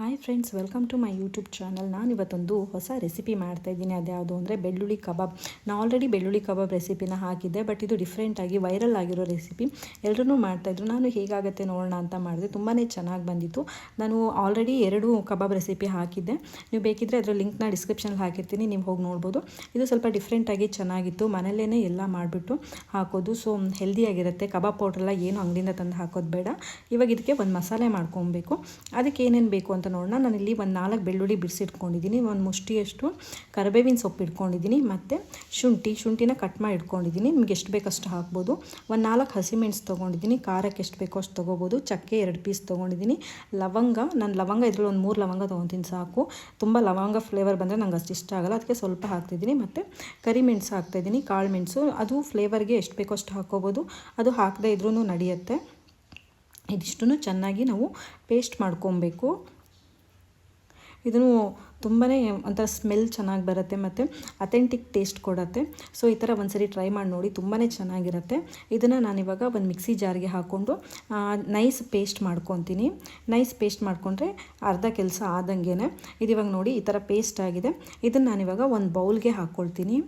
Hi friends welcome to my YouTube channel ನಾನು ಇವತ್ತೊಂದು ಹೊಸ ರೆಸಿಪಿ ಮಾಡ್ತಾ ಇದ್ದೀನಿ. ಅದ್ಯಾವುದು ಅಂದರೆ ಬೆಳ್ಳುಳ್ಳಿ ಕಬಾಬ್. ನಾನು ಆಲ್ರೆಡಿ ಬೆಳ್ಳುಳ್ಳಿ ಕಬಾಬ್ ರೆಸಿಪಿನ ಹಾಕಿದ್ದೆ ಬಟ್ ಇದು ಡಿಫ್ರೆಂಟಾಗಿ ವೈರಲ್ ಆಗಿರೋ ರೆಸಿಪಿ ಎಲ್ಲರೂ ಮಾಡ್ತಾಯಿದ್ರು ನಾನು ಹೇಗಾಗುತ್ತೆ ನೋಡೋಣ ಅಂತ ಮಾಡಿದೆ. ತುಂಬಾ ಚೆನ್ನಾಗಿ ಬಂದಿತ್ತು. ನಾನು ಆಲ್ರೆಡಿ ಎರಡು ಕಬಾಬ್ ರೆಸಿಪಿ ಹಾಕಿದ್ದೆ. ನೀವು ಬೇಕಿದ್ದರೆ ಅದರ ಲಿಂಕ್ನ ಡಿಸ್ಕ್ರಿಪ್ಷನಲ್ಲಿ ಹಾಕಿರ್ತೀನಿ. ನೀವು ಹೋಗಿ ನೋಡ್ಬೋದು. ಇದು ಸ್ವಲ್ಪ ಡಿಫ್ರೆಂಟಾಗಿ ಚೆನ್ನಾಗಿತ್ತು. ಮನೆಯಲ್ಲೇ ಎಲ್ಲ ಮಾಡಿಬಿಟ್ಟು ಹಾಕೋದು. ಸೊ ಹೆಲ್ದಿಯಾಗಿರುತ್ತೆ ಕಬಾಬ್ ಪೌಡ್ರೆಲ್ಲ ಏನು ಅಂಗಡಿಯಿಂದ ತಂದು ಹಾಕೋದು ಬೇಡ. ಇವಾಗ ಇದಕ್ಕೆ ಒಂದು ಮಸಾಲೆ ಮಾಡ್ಕೊಬೇಕು. ಅದಕ್ಕೆ ಏನೇನು ಬೇಕು ಅಂತ ನೋಡೋಣ. ನಾನಿಲ್ಲಿ ಒಂದು ನಾಲ್ಕು ಬೆಳ್ಳುಳ್ಳಿ ಬಿಡಿಸಿಟ್ಕೊಂಡಿದ್ದೀನಿ ಒಂದು ಮುಷ್ಟಿಯಷ್ಟು ಕರಿಬೇವಿನ ಸೊಪ್ಪು ಇಟ್ಕೊಂಡಿದ್ದೀನಿ ಮತ್ತು ಶುಂಠಿ, ಶುಂಠಿನ ಕಟ್ ಮಾಡಿ ಇಟ್ಕೊಂಡಿದ್ದೀನಿ ನಿಮ್ಗೆ ಎಷ್ಟು ಬೇಕಷ್ಟು ಹಾಕ್ಬೋದು. ಒಂದು ನಾಲ್ಕು ಹಸಿಮೆಣಸು ತೊಗೊಂಡಿದ್ದೀನಿ ಖಾರಕ್ಕೆ ಎಷ್ಟು ಬೇಕೋ ಅಷ್ಟು ತೊಗೋಬೋದು. ಚಕ್ಕೆ ಎರಡು ಪೀಸ್ ತೊಗೊಂಡಿದ್ದೀನಿ ಲವಂಗ, ನಾನು ಲವಂಗ ಇದ್ರಲ್ಲಿ ಒಂದು ಮೂರು ಲವಂಗ ತೊಗೊತೀನಿ ಸಾಕು. ತುಂಬ ಲವಂಗ ಫ್ಲೇವರ್ ಬಂದರೆ ನಂಗೆ ಅಷ್ಟು ಇಷ್ಟ ಆಗಲ್ಲ. ಅದಕ್ಕೆ ಸ್ವಲ್ಪ ಹಾಕ್ತಿದ್ದೀನಿ ಮತ್ತು ಕರಿಮೆಣಸು ಹಾಕ್ತಾಯಿದ್ದೀನಿ ಕಾಳು ಮೆಣಸು, ಅದು ಫ್ಲೇವರ್ಗೆ ಎಷ್ಟು ಬೇಕೋ ಅಷ್ಟು ಹಾಕ್ಕೋಬೋದು ಅದು ಹಾಕದೇ ಇದ್ರೂ ನಡೆಯುತ್ತೆ. ಇದಿಷ್ಟು ಚೆನ್ನಾಗಿ ನಾವು ಪೇಸ್ಟ್ ಮಾಡ್ಕೊಬೇಕು. ಇದನ್ನು ತುಂಬಾ ಒಂಥರ ಸ್ಮೆಲ್ ಚೆನ್ನಾಗಿ ಬರುತ್ತೆ ಮತ್ತು ಅಥೆಂಟಿಕ್ ಟೇಸ್ಟ್ ಕೊಡುತ್ತೆ. ಸೊ, ಈ ಥರ ಒಂದ್ಸರಿ ಟ್ರೈ ಮಾಡಿ ನೋಡಿ ತುಂಬಾ ಚೆನ್ನಾಗಿರುತ್ತೆ. ಇದನ್ನು ನಾನಿವಾಗ ಒಂದು ಮಿಕ್ಸಿ ಜಾರ್ಗೆ ಹಾಕ್ಕೊಂಡು ನೈಸ್ ಪೇಸ್ಟ್ ಮಾಡ್ಕೊತೀನಿ. ನೈಸ್ ಪೇಸ್ಟ್ ಮಾಡಿಕೊಂಡ್ರೆ ಅರ್ಧ ಕೆಲಸ ಆದಂಗೆ ಇದು ಇವಾಗ ನೋಡಿ, ಈ ಥರ ಪೇಸ್ಟ್ ಆಗಿದೆ. ಇದನ್ನು ನಾನಿವಾಗ ಒಂದು ಬೌಲ್ಗೆ ಹಾಕ್ಕೊಳ್ತೀನಿ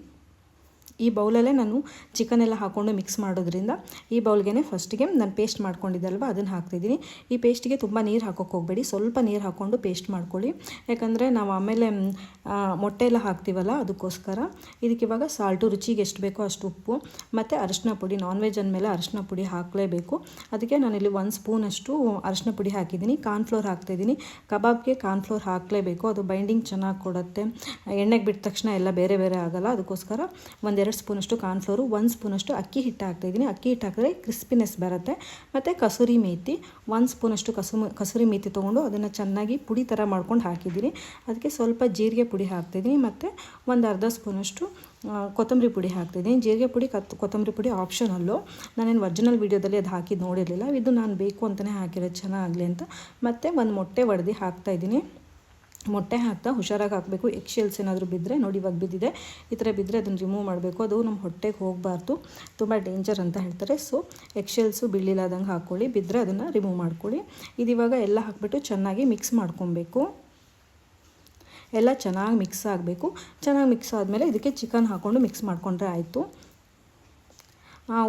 ಈ ಬೌಲಲ್ಲೇ ನಾನು ಚಿಕನ್ ಎಲ್ಲ ಹಾಕ್ಕೊಂಡು ಮಿಕ್ಸ್ ಮಾಡೋದ್ರಿಂದ ಈ ಬೌಲ್ಗೆ ಫಸ್ಟಿಗೆ ನಾನು ಪೇಸ್ಟ್ ಮಾಡ್ಕೊಂಡಿದ್ದಲ್ವ, ಅದನ್ನು ಹಾಕ್ತಿದ್ದೀನಿ. ಈ ಪೇಸ್ಟಿಗೆ ತುಂಬ ನೀರು ಹಾಕೋಕೆ ಹೋಗಬೇಡಿ, ಸ್ವಲ್ಪ ನೀರು ಹಾಕ್ಕೊಂಡು ಪೇಸ್ಟ್ ಮಾಡ್ಕೊಳ್ಳಿ. ಯಾಕಂದರೆ ನಾವು ಆಮೇಲೆ ಮೊಟ್ಟೆ ಎಲ್ಲ ಹಾಕ್ತೀವಲ್ಲ, ಅದಕ್ಕೋಸ್ಕರ. ಇದಕ್ಕೆ ಇವಾಗ ಸಾಲ್ಟು ರುಚಿಗೆ ಎಷ್ಟು ಬೇಕೋ ಅಷ್ಟು ಉಪ್ಪು, ಮತ್ತು ಅರಿಶಿನ ಪುಡಿ ನಾನ್ ವೆಜ್ ಅಂದಮೇಲೆ ಅರಿಶಿನ ಪುಡಿ ಹಾಕಲೇಬೇಕು. ಅದಕ್ಕೆ ನಾನಿಲ್ಲಿ ಒಂದು ಸ್ಪೂನಷ್ಟು ಅರಿಶಿನ ಪುಡಿ ಹಾಕಿದ್ದೀನಿ. ಕಾರ್ನ್ಫ್ಲೋರ್ ಹಾಕ್ತಾಯಿದ್ದೀನಿ ಕಬಾಬ್ಗೆ ಕಾರ್ನ್ಫ್ಲೋರ್ ಹಾಕಲೇಬೇಕು. ಅದು ಬೈಂಡಿಂಗ್ ಚೆನ್ನಾಗಿ ಕೊಡುತ್ತೆ. ಎಣ್ಣೆಗೆ ಬಿಟ್ಟ ತಕ್ಷಣ ಎಲ್ಲ ಬೇರೆ ಬೇರೆ ಆಗೋಲ್ಲ. ಅದಕ್ಕೋಸ್ಕರ ಒಂದೆರಡು ಸ್ಪೂನಷ್ಟು ಕಾರ್ನ್ಫ್ಲೋರು, ಒಂದು ಸ್ಪೂನಷ್ಟು ಅಕ್ಕಿ ಹಿಟ್ಟು ಹಾಕ್ತಾಯಿದ್ದೀನಿ ಅಕ್ಕಿ ಹಿಟ್ಟು ಹಾಕಿದ್ರೆ ಕ್ರಿಸ್ಪಿನೆಸ್ ಬರುತ್ತೆ. ಮತ್ತು ಕಸೂರಿ ಮೇತಿ, ಒಂದು ಸ್ಪೂನಷ್ಟು ಕಸು ಕಸೂರಿ ಮೇತಿ ತೊಗೊಂಡು ಅದನ್ನು ಚೆನ್ನಾಗಿ ಪುಡಿ ಥರ ಮಾಡ್ಕೊಂಡು ಹಾಕಿದ್ದೀನಿ. ಅದಕ್ಕೆ ಸ್ವಲ್ಪ ಜೀರಿಗೆ ಪುಡಿ ಹಾಕ್ತಿದ್ದೀನಿ ಮತ್ತು ಒಂದು ಅರ್ಧ ಸ್ಪೂನಷ್ಟು ಕೊತ್ತಂಬರಿ ಪುಡಿ ಹಾಕ್ತಿದ್ದೀನಿ ಜೀರಿಗೆ ಪುಡಿ, ಕತ್, ಕೊತ್ತಂಬರಿ ಪುಡಿ ಆಪ್ಷನಲ್ಲು ನಾನೇನು ಒರ್ಜಿನಲ್ ವೀಡಿಯೋದಲ್ಲಿ ಅದು ಹಾಕಿದ್ದು ನೋಡಿರಲಿಲ್ಲ. ಇದು ನಾನು ಬೇಕು ಅಂತಲೇ ಹಾಕಿರೋದು ಚೆನ್ನಾಗಲಿ ಅಂತ. ಮತ್ತು ಒಂದು ಮೊಟ್ಟೆ ಒಡೆದು ಹಾಕ್ತಾಯಿದ್ದೀನಿ ಮೊಟ್ಟೆ ಹಾಕ್ತಾ ಹುಷಾರಾಗಿ ಹಾಕಬೇಕು. ಎಗ್ ಶೆಲ್ಸ್ ಏನಾದರೂ ಬಿದ್ದರೆ ನೋಡಿ ಇವಾಗ ಬಿದ್ದಿದೆ. ಈ ಥರ ಬಿದ್ದರೆ ಅದನ್ನು ರಿಮೂವ್ ಮಾಡಬೇಕು. ಅದು ನಮ್ಮ ಹೊಟ್ಟೆಗೆ ಹೋಗಬಾರ್ದು. ತುಂಬ ಡೇಂಜರ್ ಅಂತ ಹೇಳ್ತಾರೆ. ಸೊ ಎಗ್ ಶೆಲ್ಸು ಬೀಳಿಲಾದಂಗೆ ಹಾಕ್ಕೊಳ್ಳಿ ಬಿದ್ದರೆ ಅದನ್ನು ರಿಮೂವ್ ಮಾಡ್ಕೊಳ್ಳಿ. ಇದಿವಾಗ ಎಲ್ಲ ಹಾಕ್ಬಿಟ್ಟು ಚೆನ್ನಾಗಿ ಮಿಕ್ಸ್ ಮಾಡ್ಕೊಬೇಕು. ಎಲ್ಲ ಚೆನ್ನಾಗಿ ಮಿಕ್ಸ್ ಆಗಬೇಕು. ಚೆನ್ನಾಗಿ ಮಿಕ್ಸ್ ಆದಮೇಲೆ ಇದಕ್ಕೆ ಚಿಕನ್ ಹಾಕ್ಕೊಂಡು ಮಿಕ್ಸ್ ಮಾಡಿಕೊಂಡ್ರೆ ಆಯಿತು.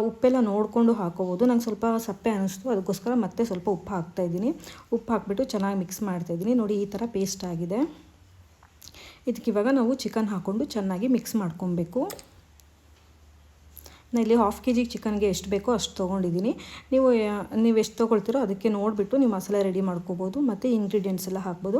ಉಪ್ಪೆಲ್ಲ ನೋಡಿಕೊಂಡು ಹಾಕೋಬೋದು. ನಂಗೆ ಸ್ವಲ್ಪ ಸಪ್ಪೆ ಅನ್ನಿಸ್ತು ಅದಕ್ಕೋಸ್ಕರ ಮತ್ತೆ ಸ್ವಲ್ಪ ಉಪ್ಪು ಹಾಕ್ತಾಯಿದ್ದೀನಿ ಉಪ್ಪು ಹಾಕ್ಬಿಟ್ಟು ಚೆನ್ನಾಗಿ ಮಿಕ್ಸ್ ಮಾಡ್ತಾಯಿದ್ದೀನಿ ನೋಡಿ, ಈ ಥರ ಪೇಸ್ಟ್ ಆಗಿದೆ. ಇದಕ್ಕಿವಾಗ ನಾವು ಚಿಕನ್ ಹಾಕ್ಕೊಂಡು ಚೆನ್ನಾಗಿ ಮಿಕ್ಸ್ ಮಾಡ್ಕೊಬೇಕು. ನಾನು ಇಲ್ಲಿ ಹಾಫ್ ಕೆ ಜಿಗೆ ಚಿಕನ್ಗೆ ಎಷ್ಟು ಬೇಕೋ ಅಷ್ಟು ತೊಗೊಂಡಿದ್ದೀನಿ. ನೀವು ನೀವು ಎಷ್ಟು ತೊಗೊಳ್ತೀರೋ ಅದಕ್ಕೆ ನೋಡಿಬಿಟ್ಟು ನೀವು ಮಸಾಲೆ ರೆಡಿ ಮಾಡ್ಕೋಬೋದು, ಮತ್ತು ಇಂಗ್ರೀಡಿಯೆಂಟ್ಸ್ ಎಲ್ಲ ಹಾಕ್ಬೋದು.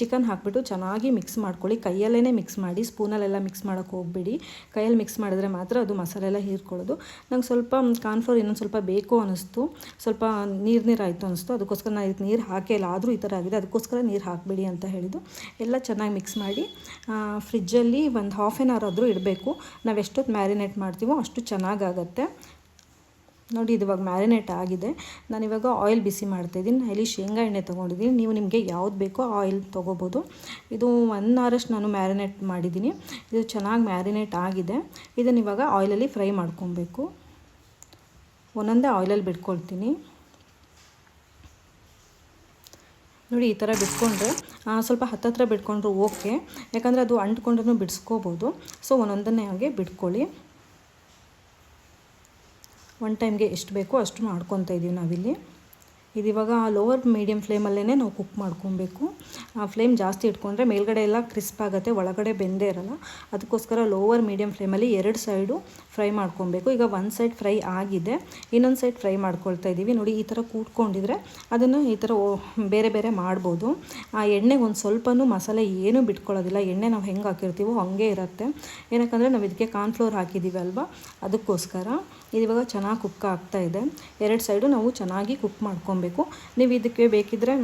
ಚಿಕನ್ ಹಾಕ್ಬಿಟ್ಟು ಚೆನ್ನಾಗಿ ಮಿಕ್ಸ್ ಮಾಡ್ಕೊಳ್ಳಿ. ಕೈಯಲ್ಲೇ ಮಿಕ್ಸ್ ಮಾಡಿ, ಸ್ಪೂನಲ್ಲೆಲ್ಲ ಮಿಕ್ಸ್ ಮಾಡೋಕ್ಕೆ ಹೋಗಬೇಡಿ. ಕೈಯಲ್ಲಿ ಮಿಕ್ಸ್ ಮಾಡಿದ್ರೆ ಮಾತ್ರ ಅದು ಮಸಾಲೆ ಎಲ್ಲ ಹೀರ್ಕೊಳ್ಳೋದು. ನಂಗೆ ಸ್ವಲ್ಪ ಕಾನ್ಫ್ಲೋರ್ ಇನ್ನೊಂದು ಸ್ವಲ್ಪ ಬೇಕು ಅನ್ನಿಸ್ತು. ಸ್ವಲ್ಪ ನೀರು ನೀರು ಆಯಿತು ಅನ್ನಿಸ್ತು. ಅದಕ್ಕೋಸ್ಕರ ನಾನು ಇದಕ್ಕೆ ನೀರು ಹಾಕಿಲ್ಲ ಆದರೂ ಈ ಥರ ಆಗಿದೆ. ಅದಕ್ಕೋಸ್ಕರ ನೀರು ಹಾಕಬೇಡಿ ಅಂತ ಹೇಳಿದ್ದು. ಎಲ್ಲ ಚೆನ್ನಾಗಿ ಮಿಕ್ಸ್ ಮಾಡಿ ಫ್ರಿಜ್ಜಲ್ಲಿ ಒಂದು ಹಾಫ್ ಆನ್ ಅವರ್ ಆದರೂ ಇಡಬೇಕು. ನಾವು ಎಷ್ಟೊತ್ತು ಮ್ಯಾರಿನೇಟ್ ಮಾಡ್ತೀವೋ ಅಷ್ಟು ಚೆನ್ನಾಗಾಗತ್ತೆ. ನೋಡಿ, ಇದು ಇವಾಗ ಮ್ಯಾರಿನೇಟ್ ಆಗಿದೆ. ನಾನು ಇವಾಗ ಆಯಿಲ್ ಬಿಸಿ ಮಾಡ್ತಾಯಿದ್ದೀನಿ ಇಲ್ಲಿ ಶೇಂಗಾ ಎಣ್ಣೆ ತೊಗೊಂಡಿದ್ದೀನಿ. ನೀವು ನಿಮಗೆ ಯಾವ್ದು ಬೇಕೋ ಆಯಿಲ್ ತೊಗೋಬೋದು. ಇದು ಒನ್ ಅವರಷ್ಟು ನಾನು ಮ್ಯಾರಿನೇಟ್ ಮಾಡಿದ್ದೀನಿ. ಇದು ಚೆನ್ನಾಗಿ ಮ್ಯಾರಿನೇಟ್ ಆಗಿದೆ. ಇದನ್ನು ಇವಾಗ ಆಯಿಲಲ್ಲಿ ಫ್ರೈ ಮಾಡ್ಕೊಬೇಕು. ಒಂದೊಂದೇ ಆಯಿಲಲ್ಲಿ ಬಿಟ್ಕೊಳ್ತೀನಿ. ನೋಡಿ, ಈ ಥರ ಬಿಟ್ಕೊಂಡ್ರೆ ಸ್ವಲ್ಪ ಹತ್ತತ್ರ ಬಿಟ್ಕೊಂಡ್ರೂ ಓಕೆ ಯಾಕಂದರೆ ಅದು ಅಂಟ್ಕೊಂಡ್ರೂ ಬಿಡಿಸ್ಕೋಬೋದು. ಸೊ ಒಂದೊಂದನ್ನೇ ಹಾಗೆ ಬಿಟ್ಕೊಳ್ಳಿ. ಒನ್ ಟೈಮ್ಗೆ ಎಷ್ಟು ಬೇಕೋ ಅಷ್ಟು ಮಾಡ್ಕೊತಾ ಇದ್ದೀವಿ ನಾವಿಲ್ಲಿ. ಇದಿವಾಗ ಲೋವರ್ ಮೀಡಿಯಂ ಫ್ಲೇಮಲ್ಲೇ ನಾವು ಕುಕ್ ಮಾಡ್ಕೊಬೇಕು. ಆ ಫ್ಲೇಮ್ ಜಾಸ್ತಿ ಇಟ್ಕೊಂಡ್ರೆ ಮೇಲ್ಗಡೆ ಎಲ್ಲ ಕ್ರಿಸ್ಪ್ ಆಗುತ್ತೆ, ಒಳಗಡೆ ಬೆಂದೇ ಇರಲ್ಲ. ಅದಕ್ಕೋಸ್ಕರ ಲೋವರ್ ಮೀಡಿಯಮ್ ಫ್ಲೇಮಲ್ಲಿ ಎರಡು ಸೈಡು ಫ್ರೈ ಮಾಡ್ಕೊಬೇಕು. ಈಗ ಒಂದು ಸೈಡ್ ಫ್ರೈ ಆಗಿದೆ. ಇನ್ನೊಂದು ಸೈಡ್ ಫ್ರೈ ಮಾಡ್ಕೊಳ್ತಾ ಇದ್ದೀವಿ. ನೋಡಿ, ಈ ಥರ ಕೂಟ್ಕೊಂಡಿದ್ರೆ ಅದನ್ನು ಈ ಥರ ಬೇರೆ ಬೇರೆ ಮಾಡ್ಬೋದು. ಆ ಎಣ್ಣೆಗೆ ಒಂದು ಸ್ವಲ್ಪನೂ ಮಸಾಲೆ ಏನೂ ಬಿಟ್ಕೊಳ್ಳೋದಿಲ್ಲ. ಎಣ್ಣೆ ನಾವು ಹೆಂಗೆ ಹಾಕಿರ್ತೀವೋ ಹಾಗೆ ಇರುತ್ತೆ. ಏನಕ್ಕಂದರೆ ನಾವು ಇದಕ್ಕೆ ಕಾರ್ನ್ಫ್ಲೋರ್ ಹಾಕಿದ್ದೀವಿ ಅಲ್ವಾ? ಅದಕ್ಕೋಸ್ಕರ ಇದಿವಾಗ ಚೆನ್ನಾಗಿ ಕುಕ್ ಆಗ್ತಾ ಇದೆ. ಎರಡು ಸೈಡು ನಾವು ಚೆನ್ನಾಗಿ ಕುಕ್ ಮಾಡ್ಕೊಬೇಕು. ನೀವು ಇದಕ್ಕೆ ಬೇಕಿದ್ದರೆ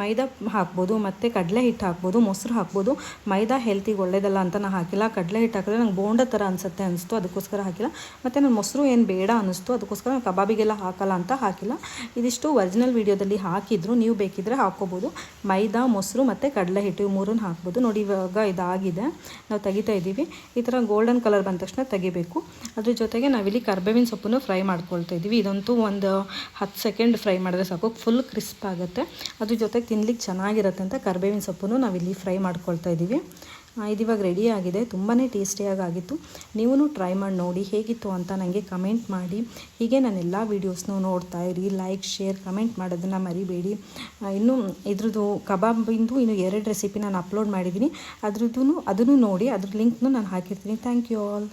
ಮೈದಾ ಹಾಕ್ಬೋದು, ಮತ್ತು ಕಡಲೆ ಹಿಟ್ಟು ಹಾಕ್ಬೋದು, ಮೊಸರು ಹಾಕ್ಬೋದು. ಮೈದಾ ಹೆಲ್ತಿಗೆ ಒಳ್ಳೇದಲ್ಲ ಅಂತ ನಾನು ಹಾಕಿಲ್ಲ. ಕಡಲೆ ಹಿಟ್ಟು ಹಾಕಿದ್ರೆ ನಂಗೆ ಬೋಂಡ ಥರ ಅನಿಸುತ್ತೆ ಅನಿಸ್ತು, ಅದಕ್ಕೋಸ್ಕರ ಹಾಕಿಲ್ಲ. ಮತ್ತು ನಾನು ಮೊಸರು ಏನು ಬೇಡ ಅನ್ನಿಸ್ತು ಅದಕ್ಕೋಸ್ಕರ ನಾನು ಕಬಾಬಿಗೆಲ್ಲ ಹಾಕಲ್ಲ ಅಂತ ಹಾಕಿಲ್ಲ. ಇದಿಷ್ಟು ಒರಿಜಿನಲ್ ವೀಡಿಯೋದಲ್ಲಿ ಹಾಕಿದ್ರು. ನೀವು ಬೇಕಿದ್ದರೆ ಹಾಕ್ಕೋಬೋದು. ಮೈದಾ, ಮೊಸರು ಮತ್ತು ಕಡಲೆ ಹಿಟ್ಟು ಮೂರನ್ನು ಹಾಕ್ಬೋದು. ನೋಡಿ ಇವಾಗ ಇದಾಗಿದೆ. ನಾವು ತೆಗಿತಾ ಇದ್ದೀವಿ. ಈ ಥರ ಗೋಲ್ಡನ್ ಕಲರ್ ಬಂದ ತಕ್ಷಣ ತೆಗಿಬೇಕು. ಅದ್ರ ಜೊತೆಗೆ ನಾವಿಲ್ಲಿ ಕರ್ಬೇವಿನ ಸೊಪ್ಪನ್ನು ಫ್ರೈ ಮಾಡ್ಕೊಳ್ತಾ ಇದ್ದೀವಿ. ಇದಂತೂ ಒಂದು ಹತ್ತು ಸೆಕೆಂಡ್ ಫ್ರೈ ಮಾಡಿದ್ರೆ ಸಾಕು. ಫುಲ್ ಕ್ರಿಸ್ಪ್ ಆಗುತ್ತೆ. ಅದ್ರ ಜೊತೆಗೆ ತಿನ್ಲಿಕ್ಕೆ ಚೆನ್ನಾಗಿರುತ್ತೆ ಅಂತ ಕರ್ಬೇವಿನ ಸೊಪ್ಪನ್ನು ನಾವಿಲ್ಲಿ ಫ್ರೈ ಮಾಡ್ಕೊಳ್ತಾ ಇದ್ದೀವಿ. ಇದು ಇದಿವಾಗ ರೆಡಿ ಆಗಿದೆ. ತುಂಬಾ ಟೇಸ್ಟಿಯಾಗಿ ಆಗಿತ್ತು ನೀವೂ ಟ್ರೈ ಮಾಡಿ ನೋಡಿ ಹೇಗಿತ್ತು ಅಂತ ನನಗೆ ಕಮೆಂಟ್ ಮಾಡಿ. ಹೀಗೆ ನಾನು ಎಲ್ಲ ವೀಡಿಯೋಸ್ನೂ ನೋಡ್ತಾ ಇರಿ. ಲೈಕ್ ಶೇರ್ ಕಮೆಂಟ್ ಮಾಡೋದನ್ನು ಮರಿಬೇಡಿ. ಇನ್ನು ಇದ್ರದ್ದು ಕಬಾಬಿಂದು ಇನ್ನು ಎರಡು ರೆಸಿಪಿ ನಾನು ಅಪ್ಲೋಡ್ ಮಾಡಿದ್ದೀನಿ. ಅದ್ರದ್ದು ಅದನ್ನು ನೋಡಿ, ಅದ್ರ ಲಿಂಕ್ನು ನಾನು ಹಾಕಿರ್ತೀನಿ. Thank you all